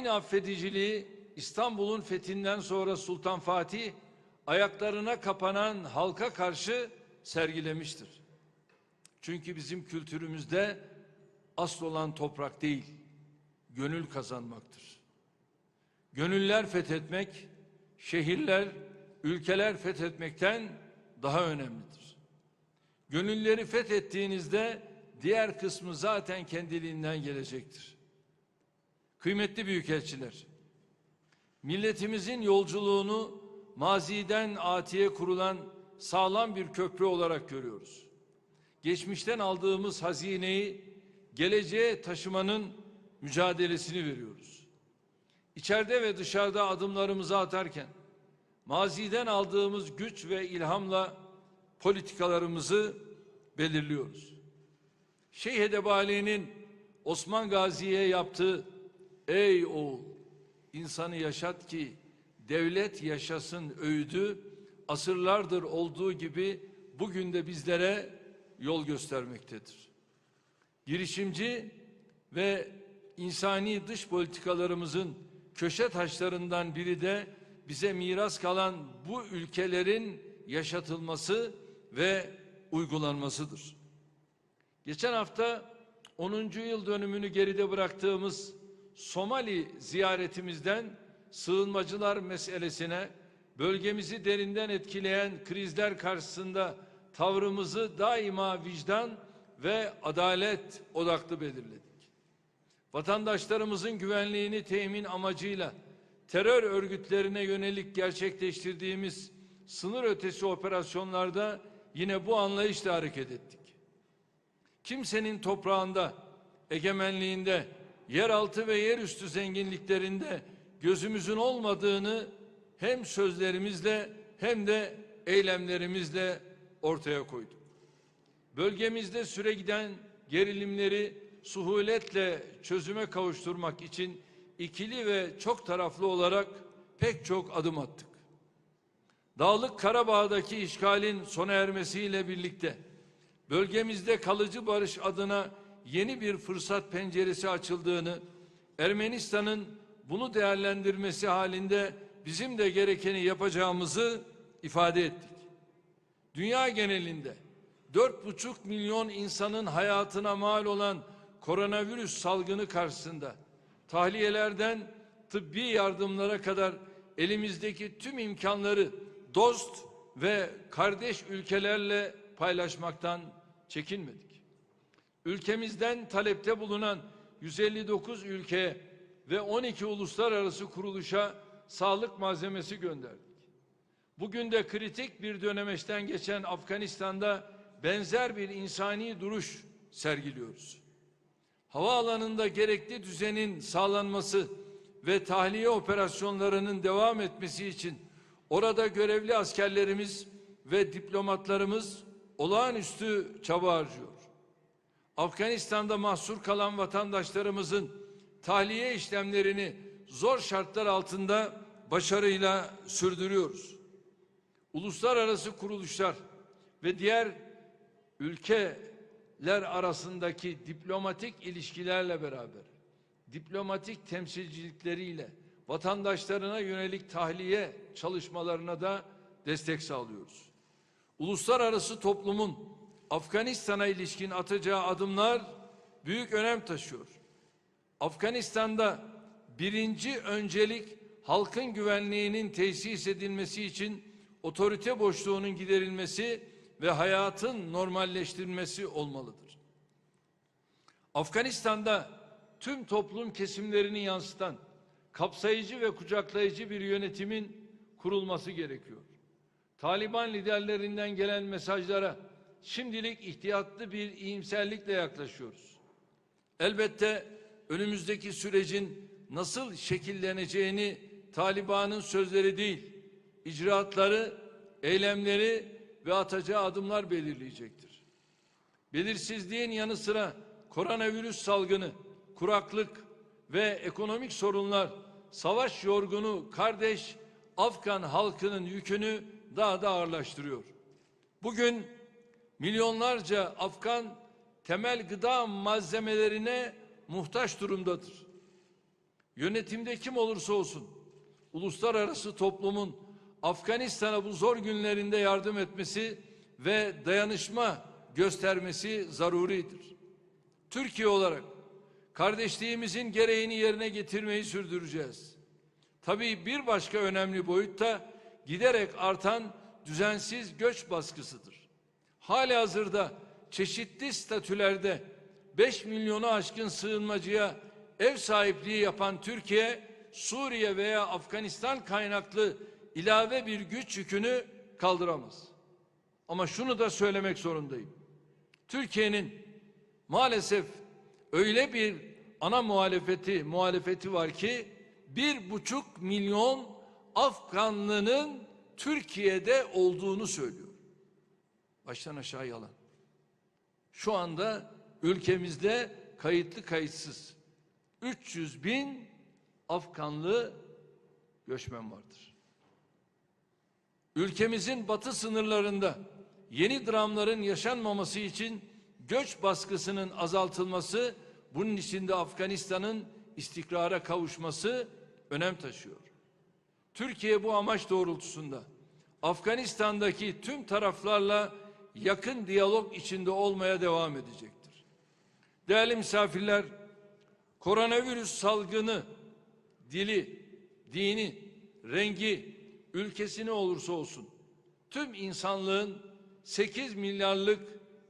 Aynı affediciliği İstanbul'un fethinden sonra Sultan Fatih ayaklarına kapanan halka karşı sergilemiştir. Çünkü bizim kültürümüzde asıl olan toprak değil, gönül kazanmaktır. Gönüller fethetmek, şehirler, ülkeler fethetmekten daha önemlidir. Gönülleri fethettiğinizde diğer kısmı zaten kendiliğinden gelecektir. Kıymetli büyükelçiler, milletimizin yolculuğunu maziden atiye kurulan sağlam bir köprü olarak görüyoruz. Geçmişten aldığımız hazineyi geleceğe taşımanın mücadelesini veriyoruz. İçeride ve dışarıda adımlarımızı atarken maziden aldığımız güç ve ilhamla politikalarımızı belirliyoruz. Şeyh Edebali'nin Osman Gazi'ye yaptığı ey oğul insanı yaşat ki devlet yaşasın öğüdü asırlardır olduğu gibi bugün de bizlere yol göstermektedir. Girişimci ve insani dış politikalarımızın köşe taşlarından biri de bize miras kalan bu ülkelerin yaşatılması ve uygulanmasıdır. Geçen hafta 10. yıl dönümünü geride bıraktığımız Somali ziyaretimizden sığınmacılar meselesine bölgemizi derinden etkileyen krizler karşısında tavrımızı daima vicdan ve adalet odaklı belirledik. Vatandaşlarımızın güvenliğini temin amacıyla terör örgütlerine yönelik gerçekleştirdiğimiz sınır ötesi operasyonlarda yine bu anlayışla hareket ettik. Kimsenin toprağında, egemenliğinde, yeraltı ve yerüstü zenginliklerinde gözümüzün olmadığını hem sözlerimizle hem de eylemlerimizle ortaya koyduk. Bölgemizde süre giden gerilimleri suhuletle çözüme kavuşturmak için ikili ve çok taraflı olarak pek çok adım attık. Dağlık Karabağ'daki işgalin sona ermesiyle birlikte bölgemizde kalıcı barış adına yeni bir fırsat penceresi açıldığını, Ermenistan'ın bunu değerlendirmesi halinde bizim de gerekeni yapacağımızı ifade ettik. Dünya genelinde 4,5 milyon insanın hayatına mal olan koronavirüs salgını karşısında tahliyelerden tıbbi yardımlara kadar elimizdeki tüm imkanları dost ve kardeş ülkelerle paylaşmaktan çekinmedik. Ülkemizden talepte bulunan 159 ülkeye ve 12 uluslararası kuruluşa sağlık malzemesi gönderdik. Bugün de kritik bir dönemeçten geçen Afganistan'da benzer bir insani duruş sergiliyoruz. Havaalanında gerekli düzenin sağlanması ve tahliye operasyonlarının devam etmesi için orada görevli askerlerimiz ve diplomatlarımız olağanüstü çaba harcıyor. Afganistan'da mahsur kalan vatandaşlarımızın tahliye işlemlerini zor şartlar altında başarıyla sürdürüyoruz. Uluslararası kuruluşlar ve diğer ülkeler arasındaki diplomatik ilişkilerle beraber diplomatik temsilcilikleriyle vatandaşlarına yönelik tahliye çalışmalarına da destek sağlıyoruz. Uluslararası toplumun Afganistan'a ilişkin atacağı adımlar büyük önem taşıyor. Afganistan'da birinci öncelik halkın güvenliğinin tesis edilmesi için otorite boşluğunun giderilmesi ve hayatın normalleştirilmesi olmalıdır. Afganistan'da tüm toplum kesimlerini yansıtan kapsayıcı ve kucaklayıcı bir yönetimin kurulması gerekiyor. Taliban liderlerinden gelen mesajlara şimdilik ihtiyatlı bir iyimserlikle yaklaşıyoruz. Elbette önümüzdeki sürecin nasıl şekilleneceğini Taliban'ın sözleri değil, icraatları, eylemleri ve atacağı adımlar belirleyecektir. Belirsizliğin yanı sıra koronavirüs salgını, kuraklık ve ekonomik sorunlar savaş yorgunu kardeş Afgan halkının yükünü daha da ağırlaştırıyor. Bugün milyonlarca Afgan temel gıda malzemelerine muhtaç durumdadır. Yönetimde kim olursa olsun uluslararası toplumun Afganistan'a bu zor günlerinde yardım etmesi ve dayanışma göstermesi zaruridir. Türkiye olarak kardeşliğimizin gereğini yerine getirmeyi sürdüreceğiz. Tabii bir başka önemli boyut da giderek artan düzensiz göç baskısıdır. Hali hazırda çeşitli statülerde 5 milyonu aşkın sığınmacıya ev sahipliği yapan Türkiye, Suriye veya Afganistan kaynaklı ilave bir güç yükünü kaldıramaz. Ama şunu da söylemek zorundayım. Türkiye'nin maalesef öyle bir ana muhalefeti muhalefeti var ki bir buçuk milyon Afganlının Türkiye'de olduğunu söylüyor. Baştan aşağı yalan. Şu anda ülkemizde kayıtlı kayıtsız 300 bin Afganlı göçmen vardır. Ülkemizin batı sınırlarında yeni dramların yaşanmaması için göç baskısının azaltılması, bunun içinde Afganistan'ın istikrara kavuşması önem taşıyor. Türkiye bu amaç doğrultusunda Afganistan'daki tüm taraflarla yakın diyalog içinde olmaya devam edecektir. Değerli misafirler, koronavirüs salgını dili, dini, rengi, ülkesi ne olursa olsun tüm insanlığın 8 milyarlık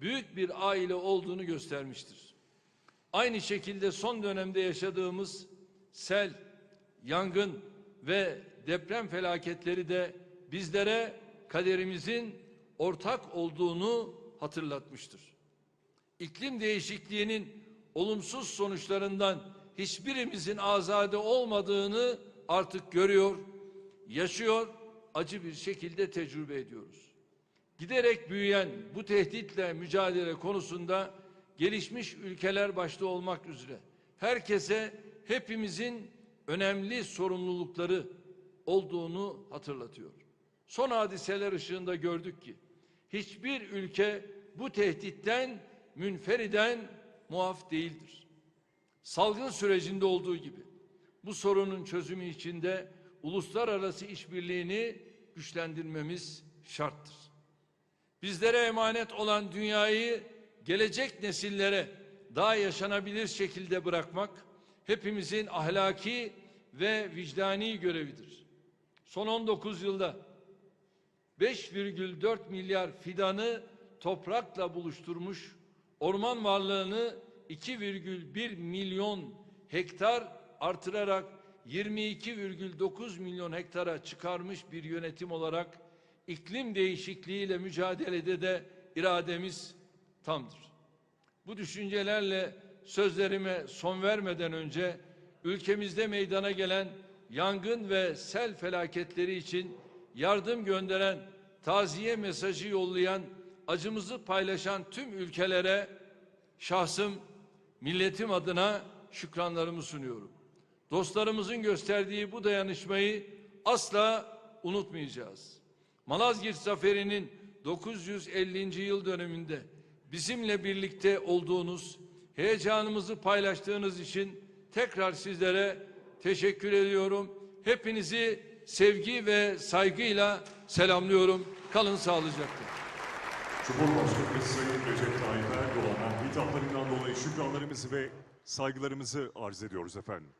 büyük bir aile olduğunu göstermiştir. Aynı şekilde son dönemde yaşadığımız sel, yangın ve deprem felaketleri de bizlere kaderimizin ortak olduğunu hatırlatmıştır. İklim değişikliğinin olumsuz sonuçlarından hiçbirimizin azade olmadığını artık görüyor, yaşıyor, acı bir şekilde tecrübe ediyoruz. Giderek büyüyen bu tehditle mücadele konusunda gelişmiş ülkeler başta olmak üzere herkese hepimizin önemli sorumlulukları olduğunu hatırlatıyor. Son hadiseler ışığında gördük ki hiçbir ülke bu tehditten münferiden muaf değildir. Salgın sürecinde olduğu gibi bu sorunun çözümü içinde uluslararası işbirliğini güçlendirmemiz şarttır. Bizlere emanet olan dünyayı gelecek nesillere daha yaşanabilir şekilde bırakmak hepimizin ahlaki ve vicdani görevidir. Son 19 yılda 5,4 milyar fidanı toprakla buluşturmuş, orman varlığını 2,1 milyon hektar artırarak 22,9 milyon hektara çıkarmış bir yönetim olarak iklim değişikliğiyle mücadelede de irademiz tamdır. Bu düşüncelerle sözlerime son vermeden önce ülkemizde meydana gelen yangın ve sel felaketleri için yardım gönderen, taziye mesajı yollayan, acımızı paylaşan tüm ülkelere şahsım, milletim adına şükranlarımı sunuyorum. Dostlarımızın gösterdiği bu dayanışmayı asla unutmayacağız. Malazgirt Zaferi'nin 950. yıl döneminde bizimle birlikte olduğunuz, heyecanımızı paylaştığınız için tekrar sizlere teşekkür ediyorum. Hepinizi sevgi ve saygıyla selamlıyorum. Kalın sağlıcakla. Cumhurbaşkanımız Sayın Recep Tayyip Erdoğan'a hitaplarından dolayı şükranlarımızı ve saygılarımızı arz ediyoruz efendim.